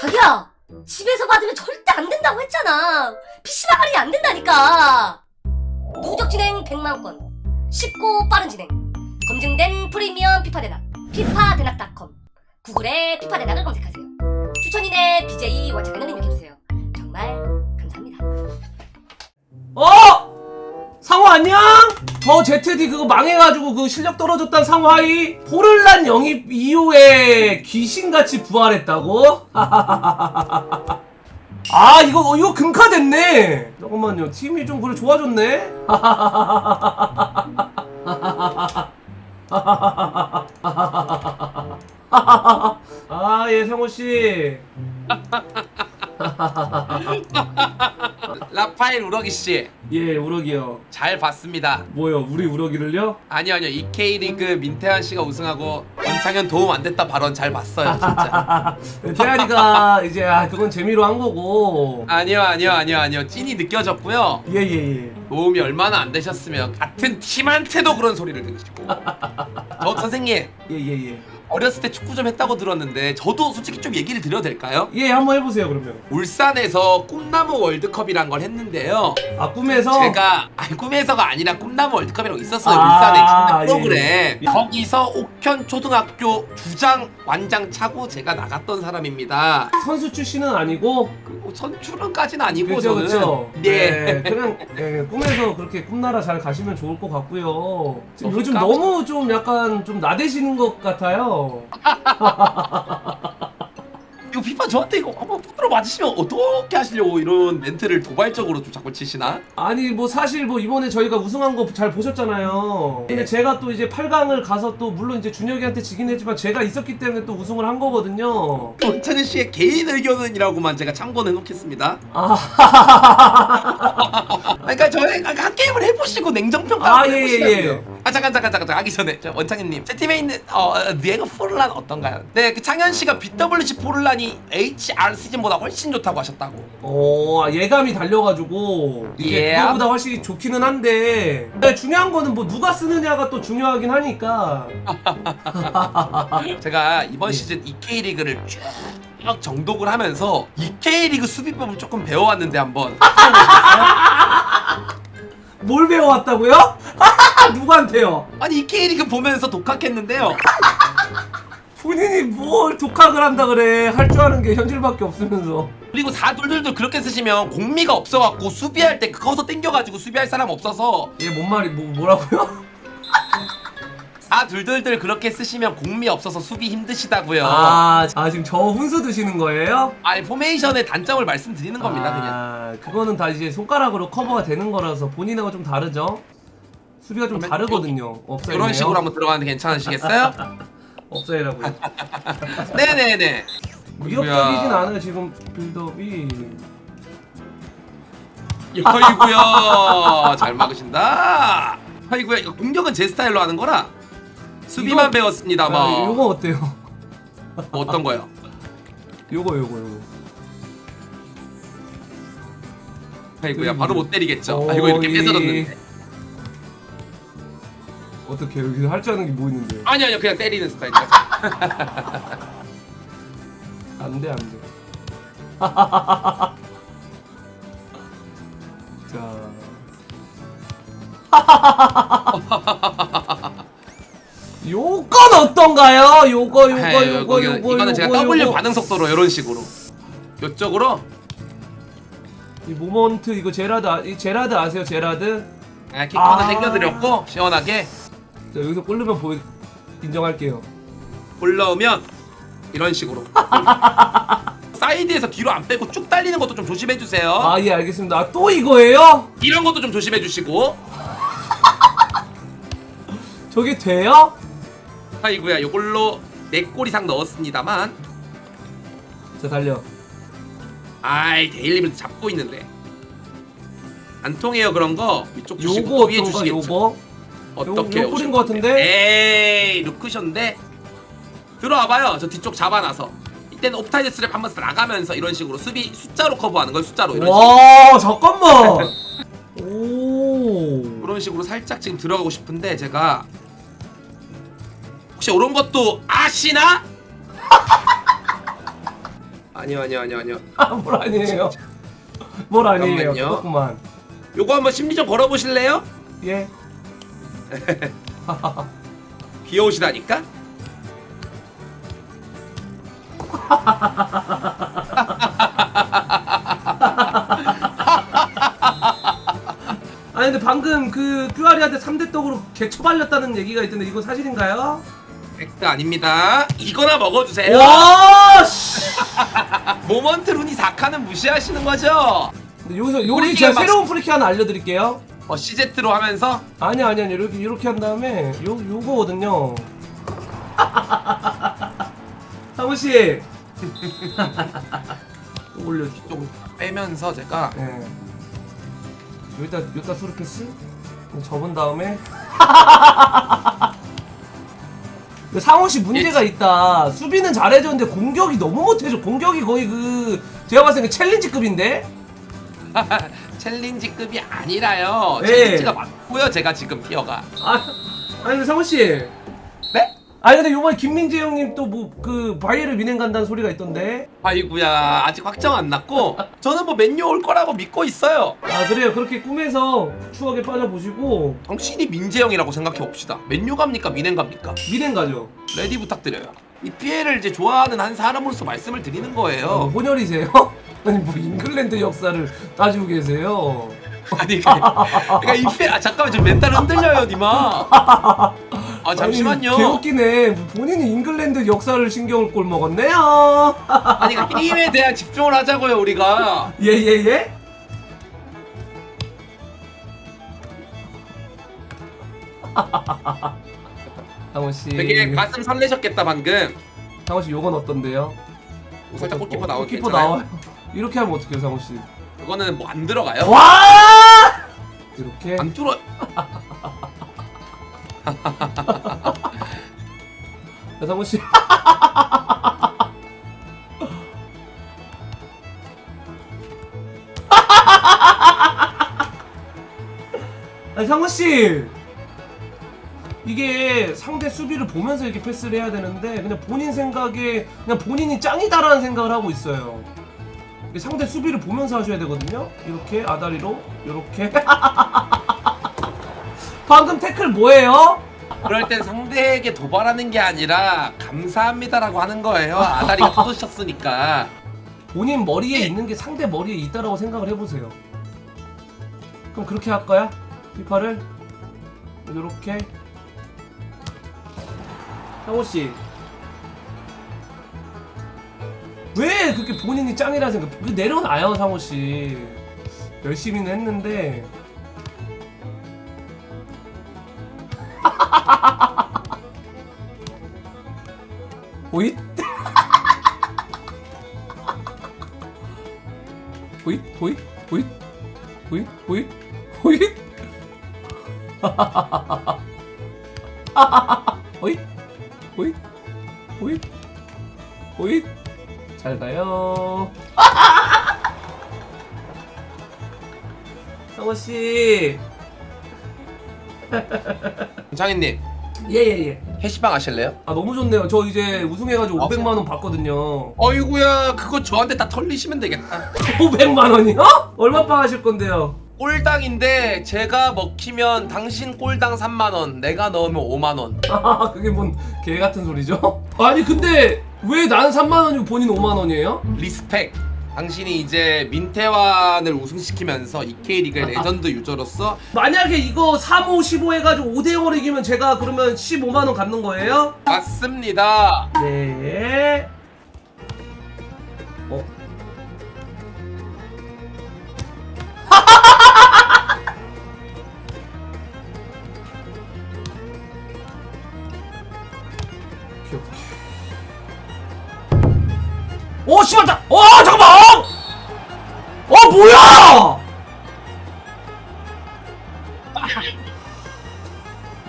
자기야 집에서 받으면 절대 안 된다고 했잖아. PC방 할인이 안 된다니까. 누적 진행 100만건. 쉽고 빠른 진행. 검증된 프리미엄 피파 대낙 피파 대낙닷컴. 구글에 피파 대낙을 검색하세요. 추천인의 BJ 원장님을 입력해주세요. 정말 감사합니다. 어? 상호 안녕? 저 ZD 그거 망해가지고 그 실력 떨어졌단 상화이 포를란 영입 이후에 귀신같이 부활했다고? 아 이거 어, 이거 금카 됐네 잠깐만요 팀이 좀 그래 좋아졌네 아예 상호 씨 라파엘 우럭이 씨. 예 우럭이요 잘 봤습니다. 뭐요 우리 우럭이를요? 아니요 아니요 이 K리그 민태환 씨가 우승하고 원창현 도움 안 됐다 발언 잘 봤어요 진짜. 태아리가 이제 아 그건 재미로 한 거고 아니요 아니요 아니요 아니요 찐이 느껴졌고요. 예 예 예 도움이 얼마나 안 되셨으면 같은 팀한테도 그런 소리를 들으시고. 저 선생님 예 예 예 어렸을 때 축구 좀 했다고 들었는데 저도 솔직히 좀 얘기를 드려도 될까요? 예 한번 해보세요 그러면. 울산에서 꿈나무 월드컵이란 걸 했는데요. 아 꿈에서? 제가 아니 꿈에서가 아니라 꿈나무 월드컵이라고 있었어요. 아, 울산에 프로그램. 예, 예. 거기서 옥현 초등학교 주장 완장 차고 제가 나갔던 사람입니다. 선수 출신은 아니고? 뭐 선출은까지는 아니고 그죠 저는. 그죠. 네. 그냥 예, 꿈에서 그렇게 꿈나라 잘 가시면 좋을 것 같고요. 지금 어, 요즘 깜- 너무 좀 약간 좀 나대시는 것 같아요 이거 피파 저한테 이거 한번 푸드로 맞으시면 어떻게 하시려고 이런 멘트를 도발적으로 좀 자꾸 치시나? 아니 뭐 사실 뭐 이번에 저희가 우승한 거 잘 보셨잖아요. 근데 제가 또 이제 8강을 가서 또 물론 이제 준혁이한테 지긴 했지만 제가 있었기 때문에 또 우승을 한 거거든요. 원찬현 씨의 개인 의견은이라고만 제가 참고는 해놓겠습니다 아, 그러니까 저희 한 게임을 해보시고 냉정평가 아, 예, 예, 해보시라고요. 예. 아 잠깐 잠깐 잠깐 하기 전에 저 원창현님 제 팀에 있는 어 니에고 포르란 어떤가요? 네, 그 창현 씨가 BWC 포르란이 HR 시즌보다 훨씬 좋다고 하셨다고. 어 예감이 달려가지고 이게 예. 그거보다 훨씬 좋기는 한데 근데 중요한 거는 뭐 누가 쓰느냐가 또 중요하긴 하니까. 제가 이번 시즌 EK 리그를 쭉 정독을 하면서 EK 리그 수비법을 조금 배워왔는데 한번 뭘 배워왔다고요? 누구한테요? 아니 EK 리그 보면서 독학했는데요. 본인이 뭘 독학을 한다 그래 할 줄 아는 게 현실밖에 없으면서. 그리고 4둘둘도 그렇게 쓰시면 공미가 없어갖고 수비할 때 커서 땡겨가지고 수비할 사람 없어서 얘 뭔 말이 뭐 뭐라고요? 4둘둘들 그렇게 쓰시면 공미 없어서 수비 힘드시다고요. 아, 아 지금 저 훈수 드시는 거예요? 아니 포메이션의 단점을 말씀드리는 겁니다 그냥. 아, 그거는 다 이제 손가락으로 커버가 되는 거라서 본인하고 좀 다르죠? 수비가 좀 그러면 다르거든요. 업사이드. 이런 식으로 한번 들어가는데 괜찮으시겠어요? 업사이드라고. 네네네. 위협적이진 않아요 지금 빌드업이. 아이구야 잘 막으신다. 아이구야 이거 공격은 제 스타일로 하는 거라 수비만 이거- 배웠습니다 아, 뭐. 요거 어때요? 뭐 어떤 거요? 요거 요거 요거. 아이구야 그- 바로 못 때리겠죠. 오, 아이고 이렇게 이- 뺏어졌는데. 어떻게 여기 할줄 아는 게 뭐 있는데? 아니 아니요 그냥 때리는 스타일이죠. 안돼 안돼. 자. 요건 어떤가요? 요거 요거 아이, 요거 거기- 요거 이거는 제가 요거, W 요거. 반응 속도로 이런 식으로. 요쪽으로 이 모먼트 이거 제라드 아, 이 제라드 아세요 제라드? 아, 키커는 아. 당겨드렸고 시원하게 자 여기서 꼴르면 보여 인정할게요. 올라오면 이런 식으로. 사이드에서 뒤로 안 빼고 쭉 달리는 것도 좀 조심해 주세요. 아 예 알겠습니다. 아, 또 이거예요? 이런 것도 좀 조심해 주시고. 저게 돼요? 아이구야 요걸로 4골 이상 넣었습니다만 자 달려. 아이 데일리블 잡고 있는데 안 통해요 그런 거 이쪽 주시고 요거 위에 어떤가 주시겠죠 요거? 어떻게 요, 요 꼴인 것 같은데? 에이 루크션데 들어와봐요 저 뒤쪽 잡아놔서 이때는 옵타이드 스랩 한번 나가면서 이런 식으로 수비 숫자로 커버하는 걸 숫자로 이런 식으로 와 잠깐만. 오. 그런 식으로 살짝 지금 들어가고 싶은데 제가 혹시 이런 것도 아시나? 아니요 아니요 아니요 아니요 아뭘 아니에요 뭘 아니에요 잠깐만요. 그렇구만 요거 한번 심리 좀 걸어보실래요? 예 귀여우시다니까? 아니 근데 방금 그 큐아리한테 3대 떡으로 개처발렸다는 얘기가 있던데 이거 사실인가요? 팩트 아닙니다 이거나 먹어주세요 와 씨. 모먼트 루니 4칸은 무시하시는 거죠? 근데 여기서 여기 프리키가 제가 막- 새로운 프리키 하나 알려드릴게요. 어 CZ로 하면서 아니 아니 아니 이렇게 이렇게 한 다음에 요 요거거든요. 상우 씨. 올려. 좀 빼면서 제가 예. 여기다 여기다 소르 패스 접은 다음에. 근데 상호 씨 문제가 있다. 수비는 잘해줬는데 공격이 너무 못해줘. 공격이 거의 그 제가 봤을 때 챌린지급인데. 챌린지급이 아니라요 예. 챌린지가 맞고요 제가 지금 티어가 아 아니 상호 씨. 네? 아니 근데 요번에 김민재 형님 또 뭐 그 바이에를 민행 간다는 소리가 있던데? 아이구야 아직 확정 안 났고 저는 뭐 맨유 올 거라고 믿고 있어요. 아 그래요? 그렇게 꿈에서 추억에 빠져보시고 당신이 민재 형이라고 생각해 봅시다. 맨유 갑니까 민행 갑니까? 민행 가죠. 레디 부탁드려요. 이 피해를 이제 좋아하는 한 사람으로서 말씀을 드리는 거예요. 혼혈이세요? 아니 뭐 잉글랜드 역사를 따지고 계세요 아니 그러니까 이 피해 아 잠깐만 좀 멘탈 흔들려요 니마. 아 잠시만요. 아니, 개웃기네. 본인이 잉글랜드 역사를 신경을 꼴 먹었네요. 아니 그 게임에 대한 집중을 하자고요 우리가. 예예예. 상호씨. 되게 가슴 설레셨겠다 방금. 상호씨 요건 어떤데요? 살짝 골키퍼 나올 게 골키퍼 있잖아요. 나와요? 이렇게 하면 어떡해요 상호씨 그거는 뭐 안 들어가요 와 이렇게 안 뚫어 상호 씨. 아니 상호 씨. 이게 상대 수비를 보면서 이렇게 패스를 해야 되는데 그냥 본인 생각에 그냥 본인이 짱이다라는 생각을 하고 있어요. 상대 수비를 보면서 하셔야 되거든요. 이렇게 아다리로 이렇게. 방금 태클 뭐예요? 그럴 땐 상대에게 도발하는 게 아니라 감사합니다라고 하는 거예요 아다리가 터졌으니까 본인 머리에 있는 게 상대 머리에 있다라고 생각을 해보세요. 그럼 그렇게 할까요? 피파를 이렇게 상호 씨. 왜 그렇게 본인이 짱이라 생각? 그 내려놔요 상호 씨. 열심히는 했는데. 오잇? 호잇 호잇 호잇 호잇 호잇 호잇 호잇 호잇 잘 가요. 상호 씨. 장인님. 예예예. 해시방 하실래요? 아 너무 좋네요. 저 이제 우승해가지고 아, 500만 원 받거든요. 어이구야 그거 저한테 다 털리시면 되겠다. 500만 원이요? 얼마 빵 하실 건데요? 꼴당인데 제가 먹히면 당신 꼴당 3만원 내가 넣으면 5만원. 아 그게 뭔 개 같은 소리죠? 아니 근데 왜 나는 3만 원이고 본인 5만 원이에요? 리스펙 당신이 이제 민태환을 우승시키면서 EK리그의 레전드 유저로서 만약에 이거 3, 5, 15 해가지고 5대 0으로 이기면 제가 그러면 15만 원 갚는 거예요? 맞습니다 네. 오 씨발 자, 어 잠깐만! 어 뭐야!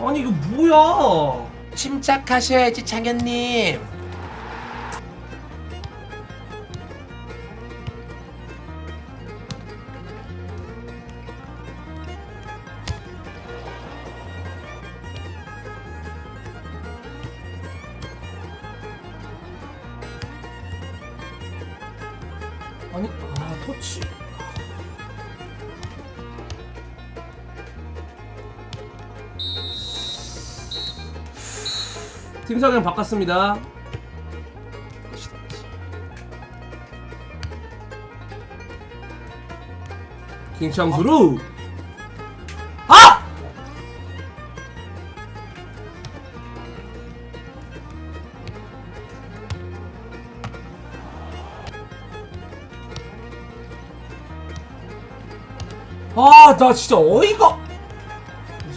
아니 이거 뭐야? 침착하셔야지 창현님 아니 아 터치. 팀 사장 바꿨습니다. 김창수루 나 진짜 어이가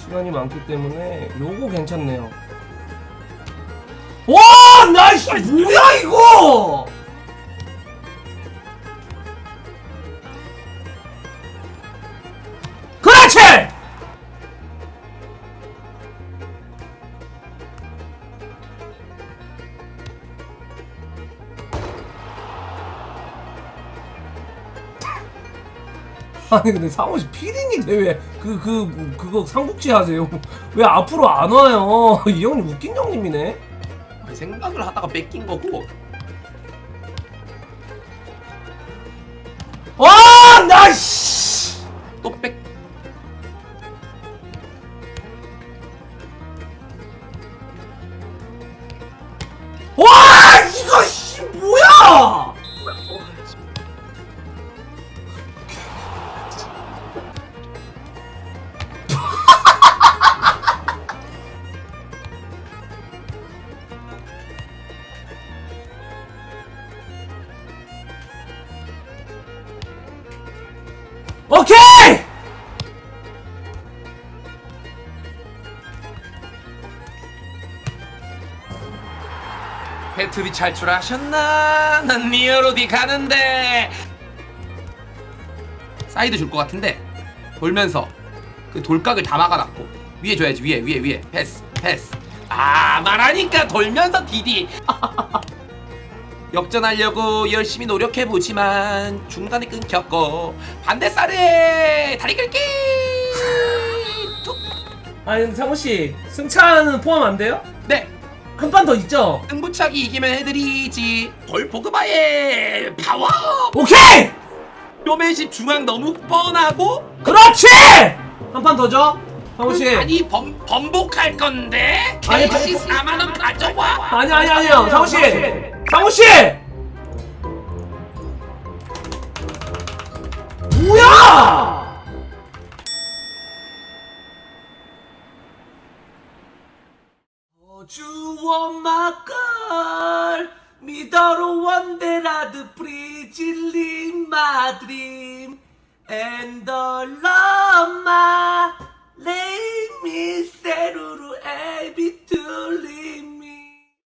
시간이 많기 때문에 요거 괜찮네요. 와, 나이씨 뭐야 아니 근데 상호씨 피디인데 왜그 그 그거 삼국지 하세요? 왜 앞으로 안 와요? 이 형님 웃긴 형님이네. 생각을 하다가 뺏긴 거고 아, 나 씨. 또 뺏. 배틀이 탈출하셨나? 난 리얼로디 가는데? 사이드 줄 것 같은데. 돌면서 그 돌각을 다 막아놨고. 위에 줘야지 위에 위에 위에. 패스 패스. 아 말하니까 돌면서 디디. 역전하려고 열심히 노력해보지만 중간에 끊겼고. 반대살에 다리 긁기! 툭. 아니 근데 상호 씨 승차는 포함 안 돼요? 네한판 더 있죠? 승부차기 이기면 해드리지 볼 포그바의 파워 오케이! 뼈맨십 중앙 너무 뻔하고 그렇지! 한 판더 줘. 상호 씨. 아니 범, 번복할 건데 아니, KC 아니, 4만원 가져와 아니 아니 아니요. 상호 씨. 상호 씨. 뭐야? dream and the love my